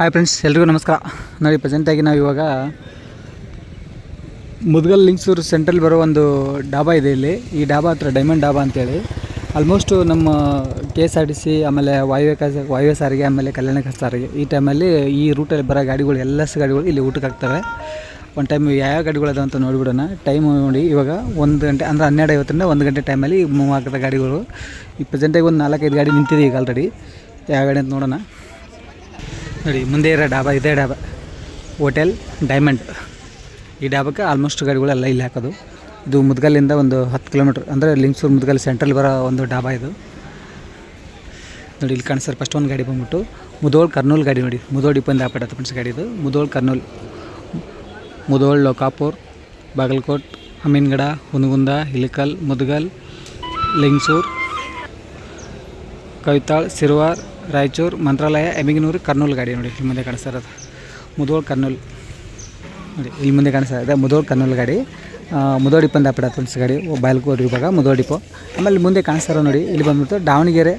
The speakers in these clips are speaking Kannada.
ಹಾಯ್ ಫ್ರೆಂಡ್ಸ್ ಎಲ್ರಿಗೂ ನಮಸ್ಕಾರ. ನೋಡಿ ಪ್ರೆಸೆಂಟಾಗಿ ನಾವು ಇವಾಗ ಮುದ್ಗಲ್ ಲಿಂಗ್ಸೂರು ಸೆಂಟ್ರಲ್ ಬರೋ ಒಂದು ಡಾಬಾ ಇದೆ ಇಲ್ಲಿ. ಈ ಡಾಬಾ ಹತ್ರ ಡೈಮಂಡ್ ಡಾಬಾ ಅಂತೇಳಿ. ಆಲ್ಮೋಸ್ಟು ನಮ್ಮ K S R T C ಆಮೇಲೆ ವಾಯುವ್ಯ ವಾಯುವ್ಯ ಸಾರಿಗೆ ಆಮೇಲೆ ಕಲ್ಯಾಣ ಸಾರಿಗೆ ಈ ಟೈಮಲ್ಲಿ ಈ ರೂಟಲ್ಲಿ ಬರೋ ಗಾಡಿಗಳು ಎಲ್ಲ ಗಾಡಿಗಳು ಇಲ್ಲಿ ಊಟಕ್ಕೆ ಹಾಕ್ತವೆ ಒಂದು ಟೈಮ್ ಯಾವ ಗಾಡಿಗಳು ಅಂತ ನೋಡಿಬಿಡೋಣ. ಟೈಮ್ ನೋಡಿ, ಇವಾಗ ಒಂದು ಗಂಟೆ ಅಂದರೆ ಹನ್ನೆರಡು ಐವತ್ತರಿಂದ ಒಂದು ಗಂಟೆ ಟೈಮಲ್ಲಿ ಮೂವ್ ಆಗ್ತದೆ ಗಾಡಿಗಳು. ಈ ಪ್ರೆಸೆಂಟಾಗಿ ಒಂದು ನಾಲ್ಕೈದು ಗಾಡಿ ನಿಂತಿದೆ ಈಗ ಆಲ್ರೆಡಿ ಯಾವ ಗಾಡಿ ಅಂತ ನೋಡೋಣ. ನೋಡಿ, ಮುಂದೆ ಇರೋ ಡಾಬಾ, ಇದೇ ಡಾಬಾ. ಹೋಟೆಲ್ ಡೈಮಂಡ್ ಈ ಡಾಬಾಕ್ಕೆ ಆಲ್ಮೋಸ್ಟ್ ಗಾಡಿಗಳೆಲ್ಲ ಇಲ್ಲಿ ಹಾಕೋದು. ಇದು ಮುದ್ಗಲ್ಲಿಂದ ಒಂದು ಹತ್ತು ಕಿಲೋಮೀಟ್ರ್, ಅಂದರೆ ಲಿಂಗ್ಸೂರು ಮುದ್ಗಲ್ ಸೆಂಟ್ರಲ್ ಬರೋ ಒಂದು ಡಾಬಾ ಇದು. ನೋಡಿ, ಇಲ್ಲಿ ಕಾಣಿಸ್ತಾರೆ ಫಸ್ಟ್ ಒಂದು ಗಾಡಿ ಬಂದ್ಬಿಟ್ಟು, ಮುದೋಳ್ ಕರ್ನೂಲ್ ಗಾಡಿ ನೋಡಿ. ಮುದೋಳ್ ಡಿಪಂದ ಆಪಡತ್ತೆ ಫ್ರೆಂಡ್ಸ್ ಗಾಡಿ ಇದು. ಮುದೋಳ್ ಕರ್ನೂಲ್. ಮುದೋಳ್ ಲೋಕಾಪುರ್, ಬಾಗಲಕೋಟ್, ಅಮೀನ್ಗಡ, ಹುನಗುಂದ ಇಲಿಕಲ್ ಮುದ್ಗಲ್, ಲಿಂಗ್ಸೂರ್, ಕವಿತಾಳ್, ಸಿರ್ವಾರ್ ರಾಯಚೂರು ಮಂತ್ರಾಲಯ ಎಮಿಗನೂರು ಕರ್ನೂಲ್ ಗಾಡಿ ನೋಡಿ, ಇಲ್ಲಿ ಮುಂದೆ ಕಾಣಿಸ್ತಾ ಇರೋದು. ಮುದೋಳ್ ಕರ್ನೂಲ್. ನೋಡಿ, ಇಲ್ಲಿ ಮುಂದೆ ಕಾಣಿಸ್ತಾ ಇದೆ ಮುದೋಳ್ ಕರ್ನೂಲ್ ಗಾಡಿ. ಮುದೋಳ್ ಡಿಪಂದ ಅಂತ ಫ್ರೆಂಡ್ಸ್ ಗಾಡಿ, ಬಾಯಲ್ಕೋಟ್ ಇವಾಗ, ಮುದೋಳ್ ಡಿಪೋ. ಆಮೇಲೆ ಇಲ್ಲಿ ಮುಂದೆ ಕಾಣಿಸ್ತಾ ನೋಡಿ, ಇಲ್ಲಿ ಬಂದ್ಬಿಟ್ಟು ದಾವಣಗೆರೆ,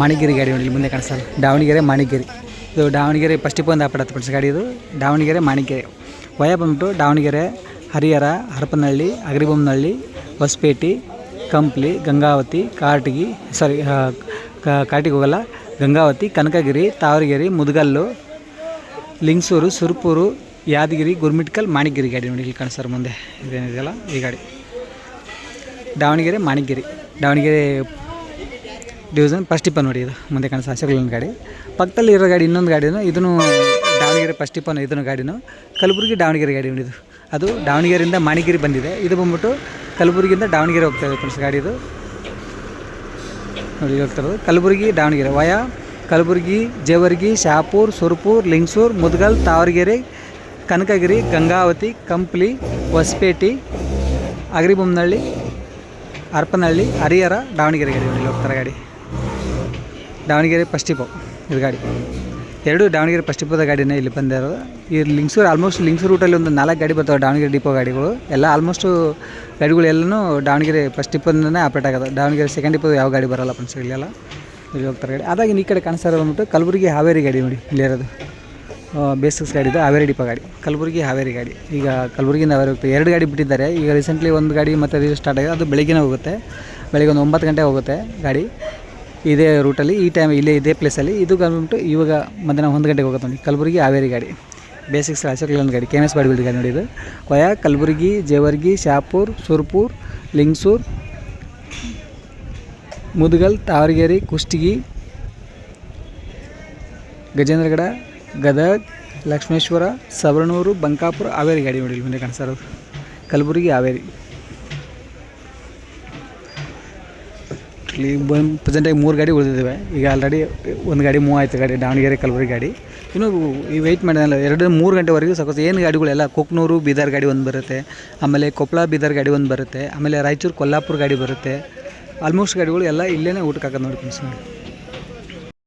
ಮಾಣಿಗಿರಿ ಗಾಡಿ ನೋಡಿ, ಇಲ್ಲಿ ಮುಂದೆ ಕಾಣಿಸ್ತಾ ದಾವಣಗೆರೆ, ಮಾಣಿಗಿರಿ. ಇದು ದಾವಣಗೆರೆ ಫಸ್ಟ್ ಡಿಪೋ ಅಂತ ಫ್ರೆಂಡ್ಸ್ ಗಾಡಿ ಇದು. ದಾವಣಗೆರೆ, ಮಾಣಿಗೆರೆ. ವಯ ಬಂದ್ಬಿಟ್ಟು ದಾವಣಗೆರೆ, ಹರಿಹರ, ಹರಪನಹಳ್ಳಿ ಅಗರಿಬೊಮ್ಮನಹಳ್ಳಿ ಹೊಸಪೇಟೆ, ಕಂಪ್ಲಿ, ಗಂಗಾವತಿ, ಕಾರ್ಟಿಗಿ ಸಾರಿ ಕಾರ್ಟಿಗೆ ಹೋಗಲ್ಲ. ಗಂಗಾವತಿ, ಕನಕಗಿರಿ, ತಾವರಗಿರಿ, ಮುದಗಲ್ಲು, ಲಿಂಗಸೂರು, ಸುರ್ಪೂರು, ಯಾದಗಿರಿ, ಗುರ್ಮಿಟ್ಕಲ್ ಮಾಣಿಗಿರಿ ಗಾಡಿ ನೋಡಿ ಇಲ್ಲಿ ಕಾಣಿಸ್ತಾರೆ ಮುಂದೆ. ಇದೇನಿದೆಯಲ್ಲ ಈ ಗಾಡಿ. ದಾವಣಗೆರೆ ಮಾಣಿಗಿರಿ ದಾವಣಗೆರೆ ಡಿವಿಷನ್ ಫಸ್ಟ್ ಟಿಪ್ಪನ್ ನೋಡಿ ಇದು. ಮುಂದೆ ಕಾಣಿಸ್ತಾ ಅಶೋಕ್ ಗಾಡಿ. ಪಕ್ಕದಲ್ಲಿ ಇರೋ ಗಾಡಿ ಇನ್ನೊಂದು ಗಾಡಿನೂ ಇದನ್ನು ದಾವಣಗೆರೆ ಫಸ್ಟ್ ಟಿಪ್ಪನ್ ಇದನ್ನು ಗಾಡಿನೂ. ಕಲಬುರಗಿ, ದಾವಣಗೆರೆ ಗಾಡಿ ನೋಡಿದ್ದು ಅದು ದಾವಣಗೆರೆಯಿಂದ ಮಾಣಿಗಿರಿ ಬಂದಿದೆ. ಇದು ಬಂದ್ಬಿಟ್ಟು ಕಲಬುರಗಿಯಿಂದ ದಾವಣಗೆರೆ ಹೋಗ್ತಾ ಇದೆ ಫ್ರೆಂಡ್ಸ್ ಗಾಡಿ ಇದು. ನೋಡಿ ಹೇಳ್ತಿರೋದು ಕಲಬುರಗಿ, ದಾವಣಗೆರೆ. ವಯಾ, ಕಲಬುರಗಿ, ಜೇವರ್ಗಿ, ಶಾಪೂರ್, ಸುರ್ಪೂರ್, ಲಿಂಗ್ಸೂರ್, ಮುದ್ಗಲ್, ತಾವರಗೆರೆ, ಕನಕಗಿರಿ, ಗಂಗಾವತಿ, ಕಂಪ್ಲಿ, ಹೊಸಪೇಟೆ ಅಗರಿಬೊಮ್ಮನಹಳ್ಳಿ ಹರಪನಹಳ್ಳಿ ಹರಿಹರ, ದಾವಣಗೆರೆ ಗಾಡಿ ಹೋಗ್ತಾರೆ ಗಾಡಿ. ದಾವಣಗೆರೆ ಡಿಪೋ ಇದು ಗಾಡಿ. ಎರಡು ದಾವಣಗೆರೆ ಫಸ್ಟ್ ಡಿಪೋದ ಗಾಡಿನೇ ಇಲ್ಲಿ ಬಂದಿರೋದು ಈ ಲಿಂಗ್ಸೂರು ಆಲ್ಮೋಸ್ಟ್ ಲಿಂಗ್ಸೂರು ರೂಟಲ್ಲಿ ಒಂದು ನಾಲ್ಕು ಗಾಡಿ ಬರ್ತಾವೆ ದಾವಣಗೆರೆ ಡಿಪೋ ಗಾಡಿಗಳು. ಎಲ್ಲ ಆಲ್ಮೋಸ್ಟು ಎಲ್ಲನೂ ದಾವಣಗೆರೆ ಫಸ್ಟ್ ಡಿಪೋದಿಂದನೇ ಆಪ್ರೇಟ್ ಆಗೋದು. ದಾವಣಗೆರೆ ಸೆಕೆಂಡ್ ಡಿಪೋ ಯಾವ ಗಾಡಿ ಬರೋಲ್ಲ ಫ್ರೆಂಡ್ಸ್ ಇಲ್ಲಿ ಹೋಗ್ತಾರೆ ಗಾಡಿ. ಅದಾಗಿ ಈ ಕಡೆ ಕಾಣಿಸ್ತಾ ಇರೋದು ಬಂದ್ಬಿಟ್ಟು ಕಲಬುರಗಿ ಹಾವೇರಿ ಗಾಡಿ ನೋಡಿ ಇಲ್ಲಿರೋದು ಬೇಸಿಕ್ಸ್ ಗಾಡಿ ಇದು, ಹಾವೇರಿ ಡಿಪೋ ಗಾಡಿ. ಕಲಬುರಗಿ ಹಾವೇರಿ ಗಾಡಿ. ಈಗ ಕಲಬುರಗಿಯಿಂದ ಹಾವೇರಿ ಹೋಗ್ತದೆ ಎರಡು ಗಾಡಿ ಬಿಟ್ಟಿದ್ದಾರೆ. ಈಗ ರೀಸೆಂಟ್ಲಿ ಒಂದು ಗಾಡಿ ಮತ್ತು ಸ್ಟಾರ್ಟ್ ಆಗಿದೆ. ಅದು ಬೆಳಗ್ಗೆನೇ ಹೋಗುತ್ತೆ. ಬೆಳಗ್ಗೆ ಒಂದು ಒಂಬತ್ತು ಗಂಟೆ ಹೋಗುತ್ತೆ ಗಾಡಿ. ಇದೇ ರೂಟಲ್ಲಿ, ಈ ಟೈಮ್ ಇಲ್ಲೇ, ಇದೇ ಪ್ಲೇಸಲ್ಲಿ ಇದು ಬಂದ್ಬಿಟ್ಟು ಇವಾಗ ಮಧ್ಯಾಹ್ನ ಒಂದು ಗಂಟೆಗೆ ಹೋಗುತ್ತೆ ನೋಡಿ. ಕಲಬುರಗಿ ಹಾವೇರಿ ಗಾಡಿ. ಬೇಸಿಕ್ಸ್ ಅಶೋಕ್ ಗಾಡಿ. K M S body build ಗಾಡಿ ನೋಡಿ ಇದು ವಯಾ ಕಲಬುರಗಿ, ಜೇವರ್ಗಿ, ಶಾಪುರ್, ಸುರ್ಪುರ್, ಲಿಂಗ್ಸೂರ್, ಮುದಗಲ್, ತಾವರಗೇರಿ, ಕುಷ್ಟಗಿ, ಗಜೇಂದ್ರಗಡ, ಗದಗ್, ಲಕ್ಷ್ಮೇಶ್ವರ, ಸವರ್ಣೂರು, ಬಂಕಾಪುರ, ಹಾವೇರಿ ಗಾಡಿ ನೋಡಿ ಮುಂದೆ ಕಾಣಿಸ್ತಾ ಇರೋದು. ಕಲಬುರಗಿ, ಹಾವೇರಿ. ಇಲ್ಲಿ ಬಂದು ಪ್ರೆಸೆಂಟಾಗಿ ಮೂರು ಗಾಡಿ ಉಳಿದಿದ್ದಾವೆ ಈಗ ಆಲ್ರೆಡಿ ಒಂದು ಗಾಡಿ ಮೂವ್ ಆಯಿತು, ಗಾಡಿ ದಾವಣಗೆರೆ ಕಲಬುರಗಿ ಗಾಡಿ. ಇನ್ನು ಈ ವೆಯ್ಟ್ ಮಾಡಿದಲ್ಲ ಎರಡು ಮೂರು ಗಂಟೆವರೆಗೂ ಸಕೋಸ್ ಏನು ಗಾಡಿಗಳೆಲ್ಲ ಕುಕ್ನೂರು, ಬೀದರ್ ಗಾಡಿ ಒಂದು ಬರುತ್ತೆ, ಆಮೇಲೆ ಕೊಪ್ಪಳ ಬೀದರ್ ಗಾಡಿ ಒಂದು ಬರುತ್ತೆ, ಆಮೇಲೆ ರಾಯಚೂರು, ಕೊಲ್ಲಾಪುರ ಗಾಡಿ ಬರುತ್ತೆ. ಆಲ್ಮೋಸ್ಟ್ ಗಾಡಿಗಳು ಎಲ್ಲ ಇಲ್ಲೇ ಊಟಕ್ಕೆ ಹಾಕೋದು ನೋಡಿ ಫ್ರೆಂಡ್ಸ್ ನೋಡಿ